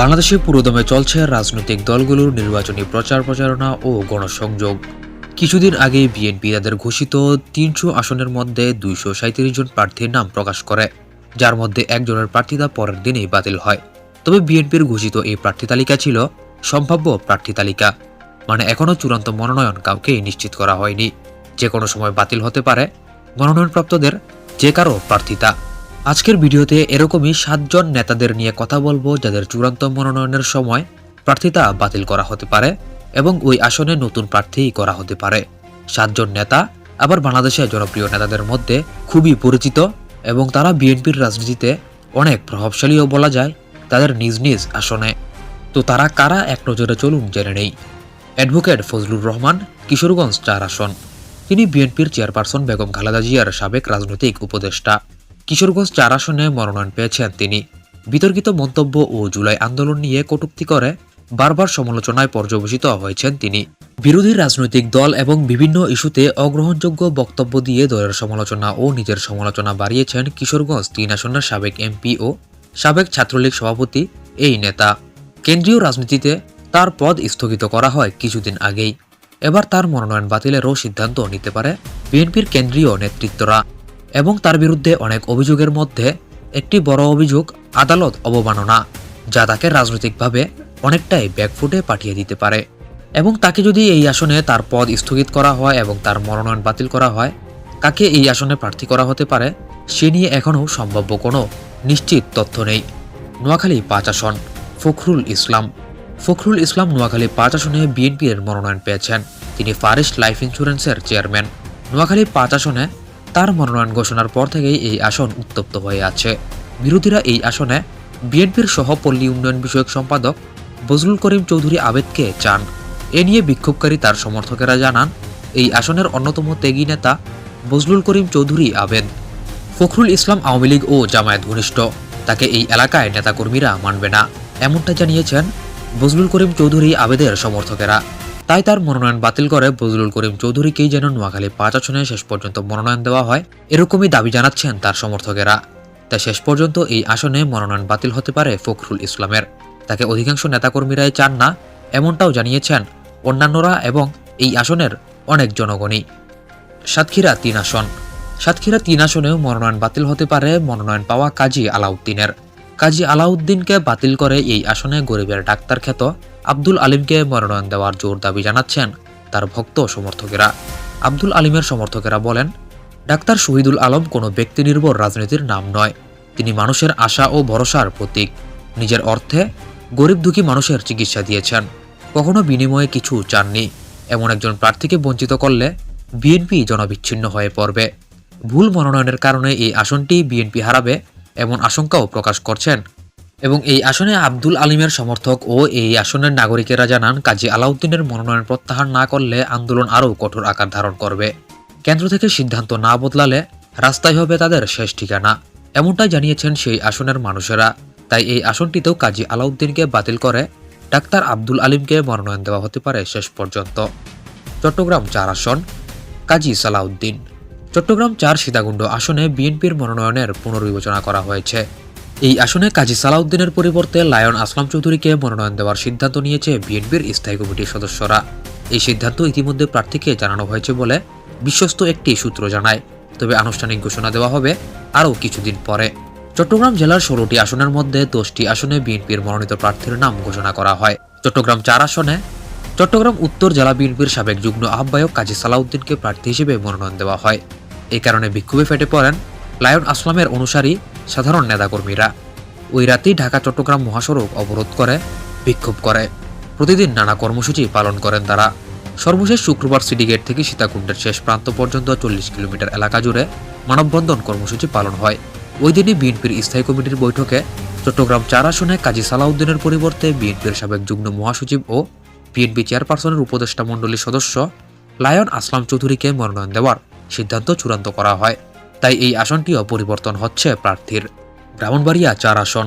বাংলাদেশে পুরোদমে চলছে রাজনৈতিক দলগুলোর নির্বাচনী প্রচার প্রচারণা ও গণসংযোগ। কিছুদিন আগে বিএনপি তাদের ঘোষিত তিনশো আসনের মধ্যে দুইশো সাঁত্রিশ জন প্রার্থীর নাম প্রকাশ করে, যার মধ্যে একজনের প্রার্থিতা পরের দিনেই বাতিল হয়। তবে বিএনপির ঘোষিত এই প্রার্থী তালিকা ছিল সম্ভাব্য প্রার্থী তালিকা মানে এখনও চূড়ান্ত মনোনয়ন কাউকে নিশ্চিত করা হয়নি। যে কোনো সময় বাতিল হতে পারে মনোনয়নপ্রাপ্তদের যে কারও প্রার্থিতা। আজকের ভিডিওতে এরকমই সাতজন নেতাদের নিয়ে কথা বলব যাদের চূড়ান্ত মনোনয়নের সময় প্রার্থিতা বাতিল করা হতে পারে এবং ওই আসনে নতুন প্রার্থী করা হতে পারে। সাতজন নেতা আবার বাংলাদেশের জনপ্রিয় নেতাদের মধ্যে খুবই পরিচিত এবং তারা বিএনপির রাজনীতিতে অনেক প্রভাবশালীও বলা যায় তাদের নিজ নিজ আসনে। তো তারা কারা এক নজরে চলুন জেনে নেই। অ্যাডভোকেট ফজলুর রহমান, কিশোরগঞ্জ চার আসন। তিনি বিএনপির চেয়ারপারসন বেগম খালেদা জিয়ার সাবেক রাজনৈতিক উপদেষ্টা। কিশোরগঞ্জ চার আসনে মনোনয়ন পেয়েছেন তিনি। বিতর্কিত মন্তব্য ও জুলাই আন্দোলন নিয়ে কটুক্তি করে বারবার সমালোচনায় পর্যবেসিত হয়েছেন তিনি। বিরোধী রাজনৈতিক দল এবং বিভিন্ন ইস্যুতে অগ্রহণযোগ্য বক্তব্য দিয়ে দলের সমালোচনা ও নিজের সমালোচনা বাড়িয়েছেন কিশোরগঞ্জ তিন আসনের সাবেক এমপি ও সাবেক ছাত্রলীগ সভাপতি এই নেতা। কেন্দ্রীয় রাজনীতিতে তার পদ স্থগিত করা হয় কিছুদিন আগেই। এবার তার মনোনয়ন বাতিলেরও সিদ্ধান্ত নিতে পারে বিএনপির কেন্দ্রীয় নেতৃত্বরা। এবং তার বিরুদ্ধে অনেক অভিযোগের মধ্যে একটি বড় অভিযোগ আদালত অবমাননা, যা তাকে রাজনৈতিকভাবে অনেকটাই ব্যাকফুটে পাঠিয়ে দিতে পারে। এবং তাকে যদি এই আসনে তার পদ স্থগিত করা হয় এবং তার মনোনয়ন বাতিল করা হয়, কাকে এই আসনে প্রার্থী করা হতে পারে, সে নিয়ে এখনও সম্ভাব্য কোনো নিশ্চিত তথ্য নেই। নোয়াখালী পাঁচ আসন, ফখরুল ইসলাম। ফখরুল ইসলাম নোয়াখালী পাঁচ আসনে বিএনপির মনোনয়ন পেয়েছেন। তিনি ফারেস্ট লাইফ ইন্স্যুরেন্সের চেয়ারম্যান। নোয়াখালী পাঁচ আসনে তার মনোনয়ন ঘোষণার পর থেকেই এই আসন উত্তপ্ত হয়ে আছে। বিরোধীরা এই আসনে বিএনপির সহ পল্লী উন্নয়ন বিষয়ক সম্পাদক বজলুল করিম চৌধুরী আবেদকে চান। এ নিয়ে বিক্ষোভকারী তার সমর্থকেরা জানান, এই আসনের অন্যতম ত্যাগী নেতা বজলুল করিম চৌধুরী আবেদ। ফখরুল ইসলাম আওয়ামী লীগ ও জামায়াত ঘনিষ্ঠ। তাকে এই এলাকায় নেতাকর্মীরা মানবে না। এমনটা জানিয়েছেন বজলুল করিম চৌধুরী আবেদের সমর্থকেরা। তাই তার মনোনয়ন বাতিল করে বজলুল করিম চৌধুরীকেই যেন নোয়াখালী পাঁচ আসনে শেষ পর্যন্ত মনোনয়ন দেওয়া হয়, এরকমই দাবি জানাচ্ছেন তার সমর্থকেরা। তাই শেষ পর্যন্ত এই আসনে মনোনয়ন বাতিল হতে পারে ফখরুল ইসলামের। তাকে অধিকাংশ নেতাকর্মীরাই চান না, এমনটাও জানিয়েছেন অন্যান্যরা এবং এই আসনের অনেক জনগণই। সাতক্ষীরা তিন আসন। সাতক্ষীরা তিন আসনেও মনোনয়ন বাতিল হতে পারে মনোনয়ন পাওয়া কাজী আলাউদ্দিনের। কাজী আলাউদ্দিনকে বাতিল করে এই আসনে গরিবের ডাক্তার খ্যাত আব্দুল আলিমকে মনোনয়ন দেওয়ার জোর দাবি জানাচ্ছেন তার ভক্ত সমর্থকেরা। আব্দুল আলিমের সমর্থকেরা বলেন, ডাক্তার শহীদুল আলম কোনো ব্যক্তি নির্ভর রাজনীতির নাম নয়। তিনি মানুষের আশা ও ভরসার প্রতীক। নিজের অর্থে গরিব দুঃখী মানুষের চিকিৎসা দিয়েছেন। কখনো বিনিময়ে কিছু চাননি। এমন একজন প্রার্থীকে বঞ্চিত করলে বিএনপি জনবিচ্ছিন্ন হয়ে পড়বে। ভুল মনোনয়নের কারণে এই আসনটি বিএনপি হারাবে, এমন আশঙ্কাও প্রকাশ করছেন এবং এই আসনে আব্দুল আলিমের সমর্থক ও এই আসনের নাগরিকেরা জানান, কাজী আলাউদ্দিনের মনোনয়ন প্রত্যাহার না করলে আন্দোলন আরও কঠোর আকার ধারণ করবে। কেন্দ্র থেকে সিদ্ধান্ত না বদলালে রাস্তায় হবে তাদের শেষ ঠিকানা। এমনটাই জানিয়েছেন সেই আসনের মানুষেরা। তাই এই আসনটিতেও কাজী আলাউদ্দিনকে বাতিল করে ডাক্তার আব্দুল আলিমকে মনোনয়ন দেওয়া হতে পারে শেষ পর্যন্ত। চট্টগ্রাম চার আসন, কাজী সালাউদ্দিন। চট্টগ্রাম চার সীতাকুণ্ড আসনে বিএনপির মনোনয়নের পুনর্বিবেচনা করা হয়েছে। এই আসনে কাজী সালাউদ্দিনের পরিবর্তে লায়ন আসলাম চৌধুরীকে মনোনয়ন দেওয়ার সিদ্ধান্ত নিয়েছে বিএনপির স্থায়ী কমিটির সদস্যরা। এই সিদ্ধান্ত ইতিমধ্যে প্রার্থীকে জানানো হয়েছে বলে বিশ্বস্ত একটি সূত্র জানায়। তবে আনুষ্ঠানিক ঘোষণা দেওয়া হবে আরও কিছুদিন পরে। চট্টগ্রাম জেলার ষোলোটি আসনের মধ্যে দশটি আসনে বিএনপির মনোনীত প্রার্থীর নাম ঘোষণা করা হয়। চট্টগ্রাম চার আসনে চট্টগ্রাম উত্তর জেলা বিএনপির সাবেক যুগ্ম আহ্বায়ক কাজী সালাউদ্দিনকে প্রার্থী হিসেবে মনোনয়ন দেওয়া হয়। এই কারণে বিক্ষোভে ফেটে পড়েন লায়ন আসলামের অনুসারী সাধারণ নেতাকর্মীরা। ওই রাতেই ঢাকা, চট্টগ্রাম মহাসড়ক অবরোধ করে, বিক্ষোভ করে। প্রতিদিন নানা কর্মসূচি পালন করেন তারা। সর্বশেষ শুক্রবার সিডিগেট থেকে সীতাকুণ্ডের শেষ প্রান্ত পর্যন্ত চল্লিশ কিলোমিটার এলাকা জুড়ে মানববন্ধন কর্মসূচি পালন হয়। ওই দিনই বিএনপির স্থায়ী কমিটির বৈঠকে চট্টগ্রাম চার আসনে কাজী সালাউদ্দিনের পরিবর্তে বিএনপির সাবেক যুগ্ম মহাসচিব ও বিএনপি চেয়ারপারসনের উপদেষ্টা মণ্ডলীর সদস্য লায়ন আসলাম চৌধুরীকে মনোনয়ন দেওয়ার সিদ্ধান্ত চূড়ান্ত করা হয়। তাই এই আসনটিও পরিবর্তন হচ্ছে প্রার্থীর। ব্রাহ্মণবাড়িয়া চার আসন।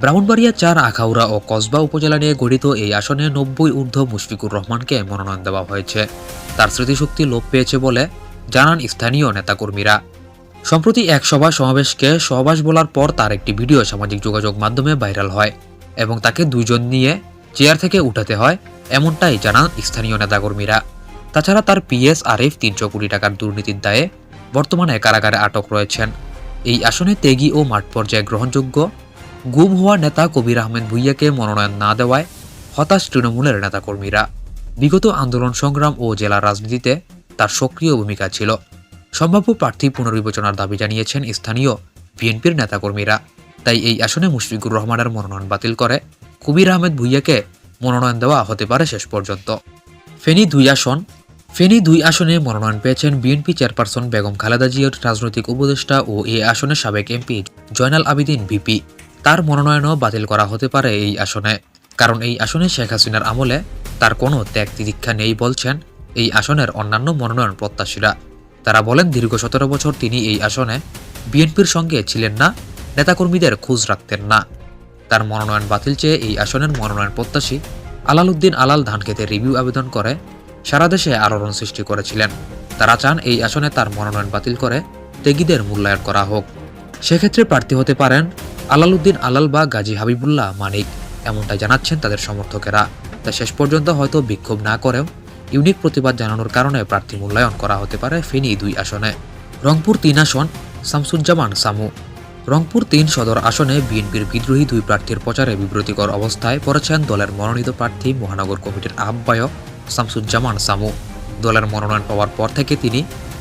ব্রাহ্মণবাড়িয়া চার, আখাউড়া ও কসবা উপজেলা নিয়ে গঠিত এই আসনে নব্বই ঊর্ধ্ব মুশফিকুর রহমানকে মনোনয়ন দেওয়া হয়েছে। তার স্মৃতিশক্তি লোপ পেয়েছে বলে জানান স্থানীয় নেতাকর্মীরা। সম্প্রতি এক সভা সমাবেশকে সহবাস বলার পর তার একটি ভিডিও সামাজিক যোগাযোগ মাধ্যমে ভাইরাল হয় এবং তাকে দুইজন নিয়ে চেয়ার থেকে উঠাতে হয় এমনটাই জানান স্থানীয় নেতাকর্মীরা। তাছাড়া তার পিএস আরিফ তিনশো কোটি টাকার দুর্নীতির দায়ে বর্তমানে কারাগারে আটক রয়েছেন। এই আসনে তেগি ও মাঠ পর্যায়ে গ্রহণযোগ্য গুম হওয়া নেতা কবির আহমেদ ভুইয়াকে মনোনয়ন না দেওয়ায় হতাশ তৃণমূলের নেতাকর্মীরা। বিগত আন্দোলন সংগ্রাম ও জেলা রাজনীতিতে তার সক্রিয় ভূমিকা ছিল। সম্ভাব্য প্রার্থী পুনর্বিবেচনার দাবি জানিয়েছেন স্থানীয় বিএনপির নেতাকর্মীরা। তাই এই আসনে মুশফিকুর রহমানের মনোনয়ন বাতিল করে কবির আহমেদ ভুইয়াকে মনোনয়ন দেওয়া হতে পারে শেষ পর্যন্ত। ফেনী দুই আসন ফেনী দুই আসনে মনোনয়ন পেয়েছেন বিএনপি চেয়ারপারসন বেগম খালেদা জিয়ার রাজনৈতিক উপদেষ্টা ও এ আসনের সাবেক এমপি জয়নাল আবিদিন ভিপি। তার মনোনয়নও বাতিল করা হতে পারে এই আসনে। কারণ এই আসনে শেখ হাসিনার আমলে তার কোনো ত্যাগ তিদীক্ষা নেই বলছেন এই আসনের অন্যান্য মনোনয়ন প্রত্যাশীরা। তারা বলেন, দীর্ঘ সতেরো বছর তিনি এই আসনে বিএনপির সঙ্গে ছিলেন না, নেতাকর্মীদের খোঁজ রাখতেন না। তার মনোনয়ন বাতিল চেয়ে এই আসনের মনোনয়ন প্রত্যাশী আলাল উদ্দিন আলাল ধানক্ষেতে রিভিউ আবেদন করে সারা দেশে আলোড়ন সৃষ্টি করেছিলেন। তারা চান এই আসনে তার মনোনয়ন বাতিল করে তেগিদের মূল্যায়ন করা হোক। সেক্ষেত্রে প্রার্থী হতে পারেন আলাল উদ্দিন আলাল বা গাজী হাবিবুল্লাহ মানিক। এমনটাই জানাচ্ছেন তাদের সমর্থকেরা। তা শেষ পর্যন্ত হয়তো বিক্ষোভ না করেও ইউনিক প্রতিবাদ জানানোর কারণে প্রার্থী মূল্যায়ন করা হতে পারে ফেনী দুই আসনে। রংপুর তিন আসন, শামসুজ্জামান সামু। রংপুর তিন সদর আসনে বিএনপির বিদ্রোহী দুই প্রার্থীর প্রচারে বিব্রতিকর অবস্থায় পড়েছেন দলের মনোনীত প্রার্থী মহানগর কমিটির আহ্বায়ক শামসুজ্জামান সামু। দলের মনোনয়ন পাওয়ার পর থেকে তিনি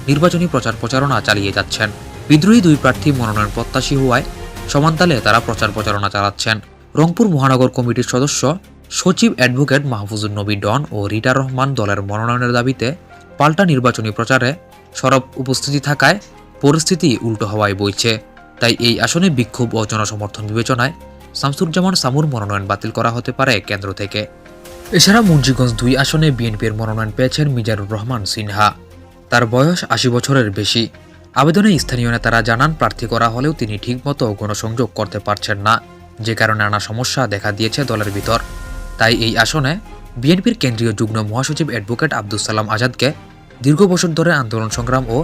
নির্বাচনী প্রচার প্রচারণা চালিয়ে যাচ্ছেন। বিদ্রোহী দুই প্রার্থী মনোনয়ন প্রত্যাশী হওয়ায় সমান্তালে তারা প্রচার প্রচারণা চালাচ্ছেন। রংপুর মহানগর কমিটির সদস্য, সচিব অ্যাডভোকেট মাহফুজুর নবী ডন ও রিটা রহমান দলের মনোনয়নের দাবিতে পাল্টা নির্বাচনী প্রচারে সরব উপস্থিতি থাকায় পরিস্থিতি উল্টো হওয়ায় বইছে। তাই এই আসনে বিক্ষোভ ও জনসমর্থন বিবেচনায় শামসুজ্জামান সামুর মনোনয়ন বাতিল করা হতে পারে কেন্দ্র থেকে। এছাড়া মুন্সিগঞ্জ দুই আসনে বিএনপির মনোনয়ন পেয়েছেন মিজানুর রহমান সিনহা। তার বয়স আশি বছরের বেশি। আবেদনে স্থানীয় নেতারা জানান, প্রার্থী করা হলেও তিনি ঠিকমতো গণসংযোগ করতে পারছেন না। যে কারণে নানা সমস্যা দেখা দিয়েছে দলের ভিতর। তাই এই আসনে বিএনপির কেন্দ্রীয় যুগ্ম মহাসচিব অ্যাডভোকেট আব্দুল সালাম আজাদকে দীর্ঘ বছর ধরে আন্দোলন সংগ্রাম ও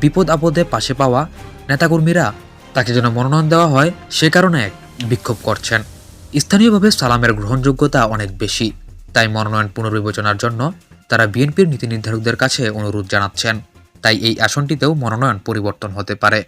বিপদ আপদে পাশে পাওয়া নেতাকর্মীরা তাকে যেন মনোনয়ন দেওয়া হয়, সে কারণে বিক্ষোভ করছেন। স্থানীয়ভাবে সালামের গ্রহণযোগ্যতা অনেক বেশি। তাই মনোনয়ন পুনর্বিবেচনার জন্য তারা বিএনপির নীতি নির্ধারকদের কাছে অনুরোধ জানাচ্ছেন। তাই এই আসনটিতেও মনোনয়ন পরিবর্তন হতে পারে।